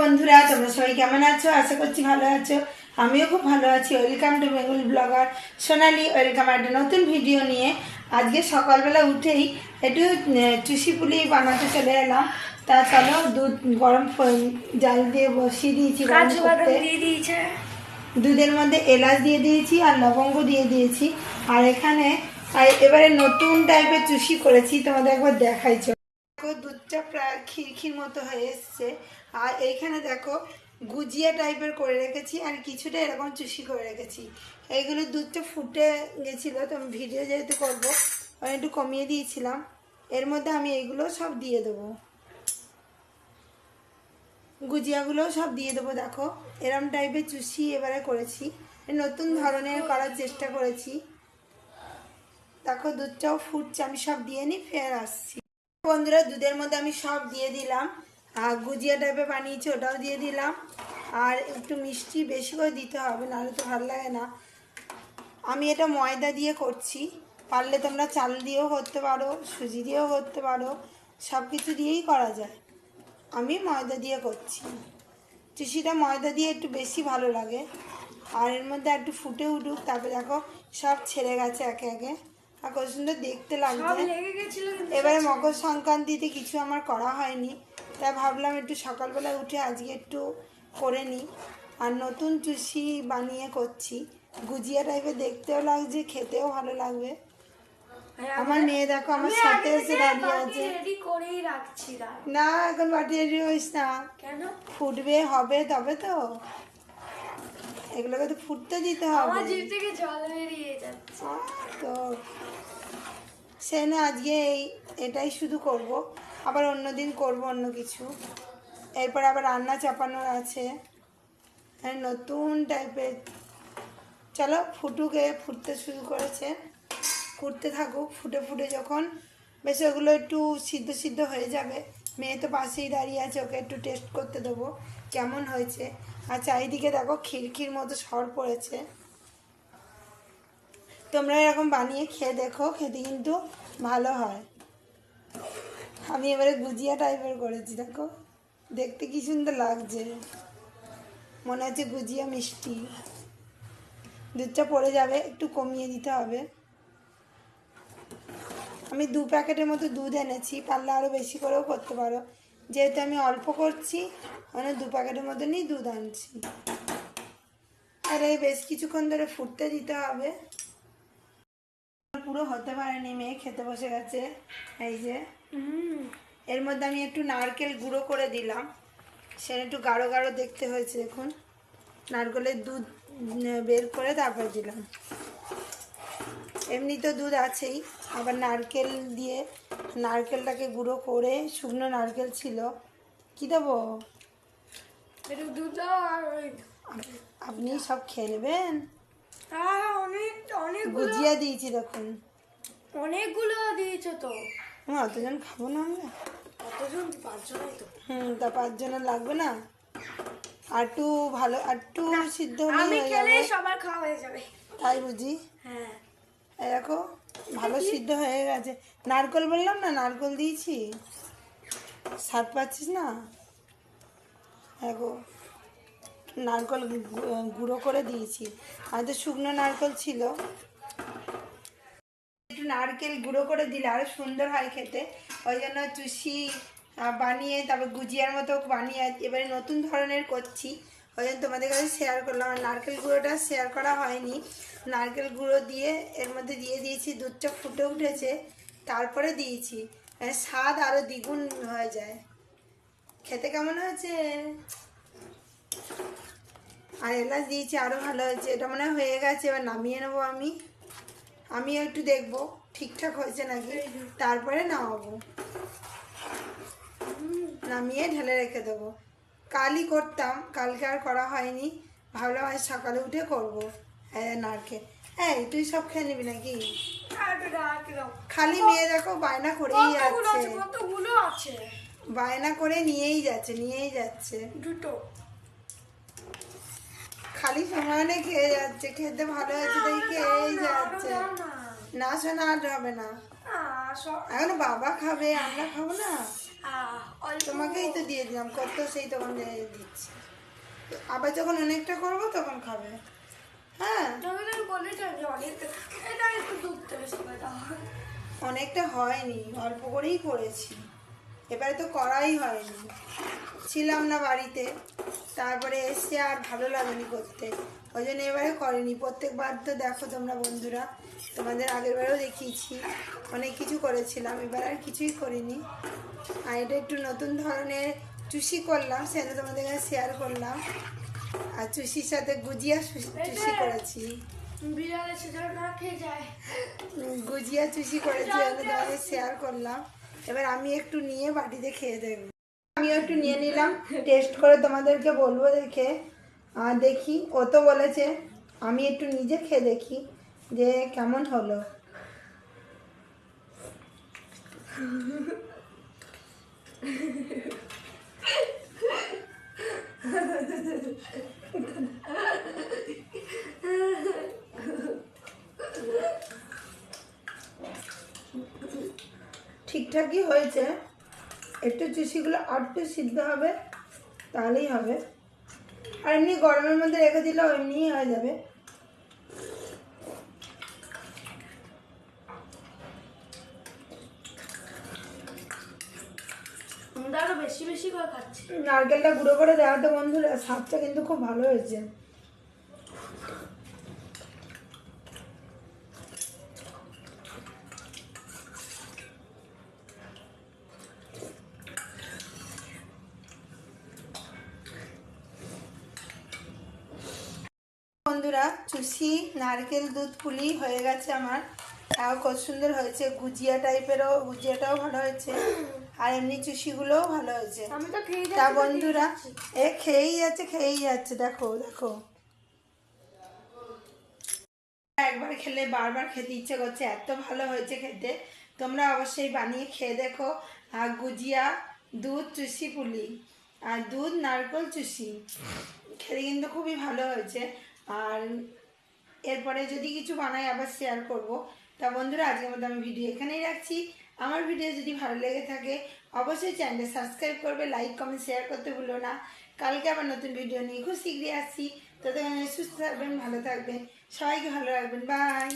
বন্ধুরা তোমরা সবাই কেমন আছো? আশা করছি ভালো আছো। আমিও খুব ভালো আছি। Welcome to Bengal blogger Sonali. Welcome একটা নতুন ভিডিও নিয়ে। আজকে সকালবেলা উঠেই একটু চুষি পুলি বানাতে চলে এলাম। তা চলো দুধ গরম জাল দিয়ে বসিয়ে দিয়েছে দুধের মধ্যে এলাচ দিয়ে দিয়েছি আর লবঙ্গ দিয়ে দিয়েছি। আর এখানে এবারে নতুন টাইপের চুষি করেছি তোমাদের একবার দেখাইছো দেখো, দুধটা প্রায় খিরখির মতো হয়ে এসছে। আর এইখানে দেখো, গুজিয়া টাইপের করে রেখেছি আর কিছুটা এরকম চুষি করে রেখেছি। এইগুলো দুধটা ফুটে গেছিল, তো আমি ভিডিও যেহেতু করব, আমি একটু কমিয়ে দিয়েছিলাম। এর মধ্যে আমি এইগুলো সব দিয়ে দেবো। গুজিয়াগুলো সব দিয়ে দেবো, দেখো। এরম টাইপের চুষি এবারে করেছি। নতুন ধরনের করার চেষ্টা করেছি। দেখো, দুধটাও ফুটছে, আমি সব দিয়ে নিই, ফের আসছি। বন্ধুরা, দুধের মধ্যে আমি সব দিয়ে দিলাম। আর গুজিয়া টাইপের বানিয়েছি, ওটাও দিয়ে দিলাম। আর একটু মিষ্টি বেশি করে দিতে হবে, নাহলে তো ভালো লাগে না। আমি এটা ময়দা দিয়ে করছি। পারলে তোমরা চাল দিয়েও করতে পারো, সুজি দিয়েও করতে পারো সব কিছু দিয়েই করা যায়। আমি ময়দা দিয়ে করছি। চুষিটা ময়দা দিয়ে একটু বেশি ভালো লাগে। আর এর মধ্যে একটু ফুটে উঠুক, তারপরে দেখো সব ছেড়ে গেছে একে একে। আর কত সুন্দর দেখতে লাগছে এবারে মকর সংক্রান্তিতে কিছু আমার করা হয়নি। তাই ভাবলাম একটু সকালবেলা উঠে আজকে একটু করে নিই। আর নতুন চুষি বানিয়ে করছি। গুজিয়া টাইপের দেখতেও লাগছে খেতেও ভালো লাগবে। আমার মেয়ে দেখো আমার সাথে এসে দাঁড়িয়ে আছে। রাখছি না এখন বাটি রেডি হইস না। কেন? ফুটবে হবে তবে তো। এগুলোকে তো ফুটতে দিতে হবে। আমার জিভ থেকে জল বেরিয়ে যাচ্ছে। তো। সে না আজকে এই এটাই শুধু করব। আবার অন্য দিন করব অন্য কিছু। এরপর আবার রান্না চাপানোর আছে। নতুন টাইপের চলো ফুটুকে ফুটতে শুরু করেছে। ফুটতে থাকুক ফুটে ফুটে যখন। বেশ ওগুলো একটু সিদ্ধ সিদ্ধ হয়ে যাবে। মেয়ে তো পাশেই দাঁড়িয়ে আছে ওকে একটু টেস্ট করতে দেবো। কেমন হয়েছে? আর চারিদিকে দেখো খিড়কির মতো সর পড়েছে। তোমরা এরকম বানিয়ে খেয়ে দেখো, খেতে কিন্তু ভালো হয়। আমি এবারে গুজিয়া টাইপের করেছি, দেখো। দেখতে কি সুন্দর লাগছে। মনে হচ্ছে গুজিয়া মিষ্টি। দুধটা পড়ে যাবে, একটু কমিয়ে দিতে হবে। আমি দু প্যাকেটের মতো দুধ এনেছি, পারলে আরও বেশি করেও করতে পারো। যেহেতু আমি অল্প করছি মানে দু প্যাকেটের মতনই দুধ আনছি। আর এই বেশ কিছুক্ষণ ধরে ফুটতে দিতে হবে। পুরো হতে পারেনি মেয়ে খেতে বসে গেছে। এই যে। এর মধ্যে আমি একটু নারকেল গুঁড়ো করে দিলাম। সেটা একটু গাঢ় গাঢ় দেখতে হয়েছে দেখুন। নারকেলের দুধ বের করে তারপর দিলাম। এমনি তো দুধ আছেই। আবার নারকেল দিয়ে নারকেলটাকে গুঁড়ো করে শুকনো নারকেল ছিল। কি দেবো? দুধ আপনি সব খেয়ে নেবেন? আহ, অনেক গুজিয়া দিয়েছি দেখুন। অনেকগুলো দিয়েছ তো। আমি অতজন খাব না আমরা? কতজন পাঁচজনই তো। হুম তা পাঁচজনের লাগবে না? একটু ভালো একটু সিদ্ধ আমি হয়ে খেলে যাবে। সবার খাওয়া হয়ে যাবে। তাই বুঝি? হ্যাঁ। দেখো, ভালো সিদ্ধ হয়ে গেছে। নারকল বললাম না, নারকল দিয়েছি। স্বাদ পাচ্ছিস না? দেখো, নারকল গুঁড়ো করে দিয়েছি। তো শুকনো নারকল ছিল। একটু নারকেল গুঁড়ো করে দিলে আরও সুন্দর হয় খেতে। ওই জন্য চুষি বানিয়ে তারপর গুজিয়ার মতো বানিয়ে এবারে নতুন ধরনের করছি। ওই জন্য তোমাদের কাছে শেয়ার করলাম, আর নারকেল গুঁড়োটা শেয়ার করা হয়নি। নারকেল গুঁড়ো দিয়ে এর মধ্যে দিয়ে দিয়েছি, দুধটা ফুটে উঠেছে, তারপরে দিয়েছি। মানে স্বাদ আরও দ্বিগুণ হয়ে যায়। খেতে কেমন হয়েছে? আর এলাচ দিয়েছি আরও ভালো হয়েছে। এটা মনে হয় হয়ে গেছে, এবার নামিয়ে নেব আমি। আমি একটু দেখব, ঠিকঠাক হয়েছে নাকি? তারপরে নামাবো। নামিয়ে ঢেলে রেখে দেবো। কালই করতাম কালকে আর করা হয়নি। ভাবলাম আজ সকালে উঠে করব হ্যাঁ নারকেল। এই তুই সব খেয়ে নিবি নাকি। খালি মেয়ে দেখো বায়না করেই যাচ্ছে। বায়না করে নিয়েই যাচ্ছে নিয়েই যাচ্ছে। দুটো। খালি সমানে খেয়ে যাচ্ছে খেতে ভালো হয়েছে তাই খেয়েই যাচ্ছে। না। না শোনা আর হবে না। এখন বাবা খাবে আমরা খাব না? তোমাকেই তো দিয়ে দিলাম কত সেই তখন দিচ্ছি। আবার যখন অনেকটা করব তখন খাবে। হ্যাঁ। অনেকটা হয়নি অল্প করেই করেছি। এবারে তো করাই হয়নি। ছিলাম না বাড়িতে। তারপরে এসে আর ভালো লাগেনি করতে। ওই জন্য এবারে করেনি। প্রত্যেকবার তো দেখো তোমরা বন্ধুরা তোমাদের আগের বারেও দেখিয়েছি। অনেক কিছু করেছিলাম এবার আর কিছুই করিনি। আর এটা একটু নতুন ধরনের চুষি করলাম সেটা তোমাদের কাছে শেয়ার করলাম। আর চুষির সাথে গুজিয়া চুষি করেছি। গুজিয়া চুষি করেছি আমি তোমাদের শেয়ার করলাম। এবার আমি একটু নিয়ে বাটিতে খেয়ে দেখব আমিও একটু নিয়ে নিলাম। টেস্ট করে তোমাদেরকে বলব দেখে। আর দেখি। ও তো বলেছে, আমি একটু নিজে খেয়ে দেখি যে কেমন হলো। ঠিকঠাকই হয়েছে। একটু চুষিগুলো আর একটু সিদ্ধ হবে তাহলেই হবে। আর এমনি গরমের মধ্যে রেখে দিলেও এমনিই হয়ে যাবে। বেশি বেশি করে খাচ্ছি। নারকেলটা গুঁড়ো করে দেওয়াতে বন্ধুরা স্বাদটা কিন্তু খুব ভালো হয়েছে। বন্ধুরা চুষি নারকেল দুধ পুলি হয়ে গেছে আমার। আর কত সুন্দর হয়েছে। গুজিয়া টাইপেরও গুজিয়াটাও ভালো হয়েছে। আর এমনি চুষিগুলোও ভালো হয়েছে। তা বন্ধুরা এ খেয়েই যাচ্ছে খেয়েই যাচ্ছে। দেখো দেখো। একবার খেলে বারবার খেতে ইচ্ছে করছে। এত ভালো হয়েছে খেতে। তোমরা অবশ্যই বানিয়ে খেয়ে দেখো। আর গুজিয়া দুধ চুষি পুলি। আর দুধ নারকেল চুষি। খেতে কিন্তু খুবই ভালো হয়েছে। আর এরপরে যদি কিছু বানাই আবার শেয়ার করব। তা বন্ধুরা, আজকের মতো আমি ভিডিও এখানেই রাখছি। আমার ভিডিও যদি ভালো লেগে থাকে, অবশ্যই চ্যানেলটা সাবস্ক্রাইব করবে লাইক কমেন্ট শেয়ার করতে ভুলো না। কালকে আবার নতুন ভিডিও নিয়ে খুব শীঘ্রই আসছি। ততক্ষণ সুস্থ থাকবেন, ভালো থাকবেন। সবাইকে ভালো রাখবেন। বাই